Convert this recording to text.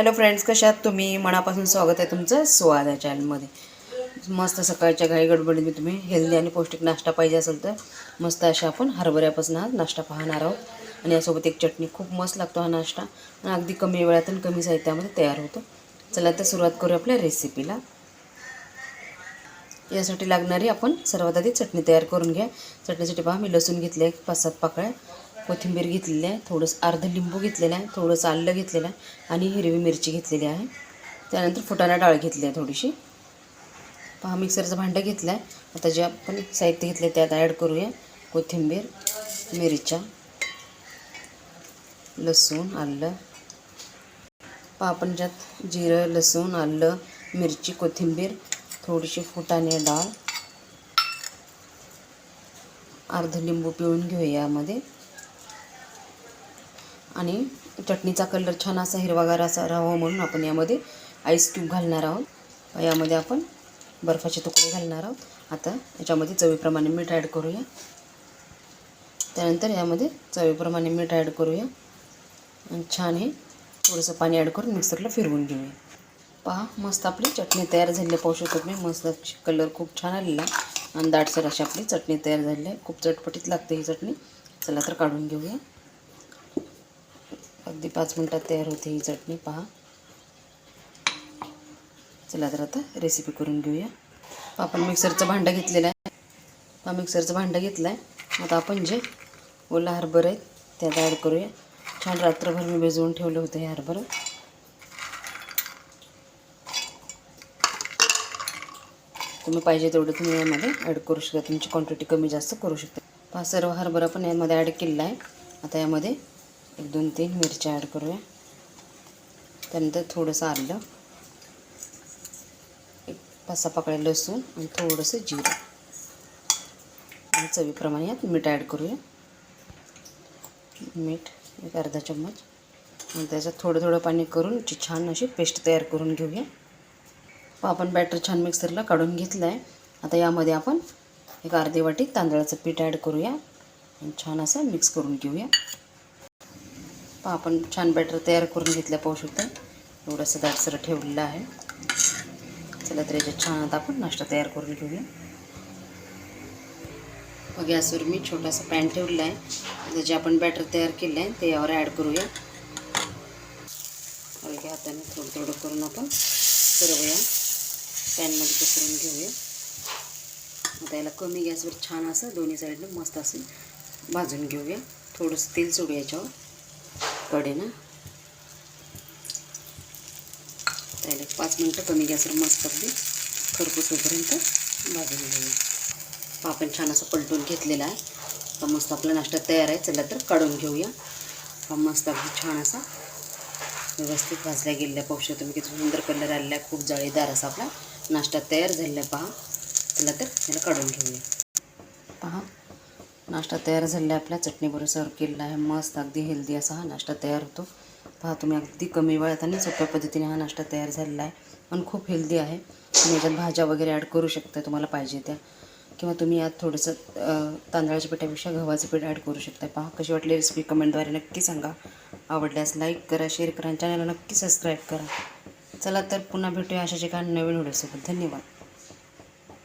Hello friends कशात तुम्ही? मनापासून स्वागत आहे तुमचं स्वाद आहे चॅनलमध्ये मस्त सकाळच्या घाई गडबडीत मी तुम्ही हेल्दी आणि पौष्टिक नाश्ता पाहिजे असेल तर मस्त अशा आपण हरभऱ्यापासून हा नाश्ता पाहणार आहोत. आणि यासोबत एक चटणी खूप मस्त लागतो हा नाश्ता. आणि अगदी कमी वेळात आणि कमी साहित्यामध्ये तयार होतो. चला तर सुरुवात करू आपल्या रेसिपीला यासाठी लागणारी आपण सर्वात आधी चटणी तयार करून घ्या. चटणीसाठी पहा मी लसूण घेतले आहे पाच सात पाकळ्या. कोथिंबीर घेतलेली आहे थोडंसं अर्ध लिंबू घेतलेलं आहे थोडंसं आलं घेतलेलं आहे आणि हिरवी मिरची घेतलेली आहे. त्यानंतर फुटाणा डाळ घेतली आहे थोडीशी. पहा मिक्सरचं भांडं घेतलं आहे. आता जे आपण साहित्य घेतले त्यात ॲड करूया. कोथिंबीर मिरच्या लसूण आलं. पहा आपण ज्यात जिरं लसूण आलं मिरची कोथिंबीर थोडीशी फुटाणे डाळ अर्ध लिंबू पिळून घेऊया यामध्ये. आणि चटणीचा कलर छान असा हिरवागार असा राहावा म्हणून आपण यामध्ये आईस क्यूब घालणार आहोत. यामध्ये आपण बर्फाचे तुकडे घालणार आहोत. आता याच्यामध्ये चवीप्रमाणे मीठ ॲड करूया. त्यानंतर यामध्ये चवीप्रमाणे मीठ ॲड करूया. आणि छान हे थोडंसं पाणी ॲड करून मिक्सरला फिरवून घेऊया. पहा मस्त आपली चटणी तयार झाली आहे. पाहू शकतो तुम्ही मस्त कलर खूप छान आलेला आणि दाटसर अशी आपली चटणी तयार झाली आहे. खूप चटपटीत लागते ही चटणी. चला तर काढून घेऊया. अगदी पाच मिनटात तयार होते ही चटणी पहा. चला तर आता रेसिपी करून घेऊया. आपण मिक्सरचं भांडं घेतलेलं आहे. हा मिक्सरचं भांडं घेतलं आहे आता आपण जे ओला हरभर आहेत त्यात ॲड करूया. छान रात्रभर मी भिजवून ठेवलं होतं हे हरभरं. तुम्ही पाहिजे तेवढं तुम्ही यामध्ये ॲड करू शकता. तुमची क्वांटिटी कमी जास्त करू शकता. हा सर्व हरभरा पण यामध्ये ॲड केलेला आहे. आता यामध्ये एक दोन तीन मिरच्या ॲड करूया. त्यानंतर थोडंसं आलं एक पाच सहा पाकळ्या लसूण आणि थोडंसं जिरं. आणि चवीप्रमाणे यात मीठ ॲड करूया. मीठ एक अर्धा चम्मच. आणि त्याच्यात थोडं थोडं पाणी करून छान अशी पेस्ट तयार करून घेऊया. आपण बॅटर छान मिक्सरला काढून घेतलं आहे आता यामध्ये आपण एक अर्धी वाटी तांदळाचं पीठ ॲड करूया आणि छान असं मिक्स करून घेऊया. पहा आपण छान बॅटर तयार करून घेतल्या पाहू शकता एवढंसं दाटसर ठेवलेलं आहे. चला तर याच्यात छान आता आपण नाश्ता तयार करून घेऊया. मग गॅसवर मी छोटासा पॅन ठेवलेला आहे. जे आपण बॅटर तयार केलं आहे ते यावर ॲड करूया. हलक्या हाताने थोडं थोडं करून आपण फिरवूया पॅनमध्ये पसरून घेऊया. आता याला कमी गॅसवर छान असं दोन्ही साईडनं मस्त असं भाजून घेऊया. थोडंसं तेल सोडू याच्यावर. कडेनं त्याला पाच मिनटं कमी गॅसवर मस्त अगदी खरपूस होईपर्यंत भाजून घेऊया. आपण छान असं पलटून घेतलेला आहे. हा मस्त आपला नाश्ता तयार आहे. चला तर काढून घेऊया. हा मस्त अगदी छान असा व्यवस्थित भाजल्या गेलेल्या पाहू शकतो तुम्ही किती सुंदर कलर आलेला आहे. खूप जाळीदार असा आपला नाश्ता तयार झालेला आहे. पहा चला तर त्याला काढून घेऊया. पहा नाश्ता तयार झालेला आहे. आपल्या चटणीबरोबर सर्व केलेला आहे. मस्त अगदी हेल्दी असा हा नाश्ता तयार होतो. पहा तुम्ही अगदी कमी वेळात आणि सोप्या पद्धतीने हा नाश्ता तयार झालेला आहे. पण खूप हेल्दी आहे. तुम्ही याच्यात भाज्या वगैरे ॲड करू शकता. तुम्हाला पाहिजे त्या. किंवा तुम्ही यात थोडंसं तांदळाच्या पिठापेक्षा गव्हाचं पीठ ॲड करू शकता. पहा कशी वाटली रेसिपी कमेंटद्वारे नक्की सांगा. आवडल्यास लाईक करा शेअर करा आणि चॅनलला नक्की सबस्क्राईब करा. चला तर पुन्हा भेटूया अशाच एका नवीन व्हिडिओसोबत धन्यवाद.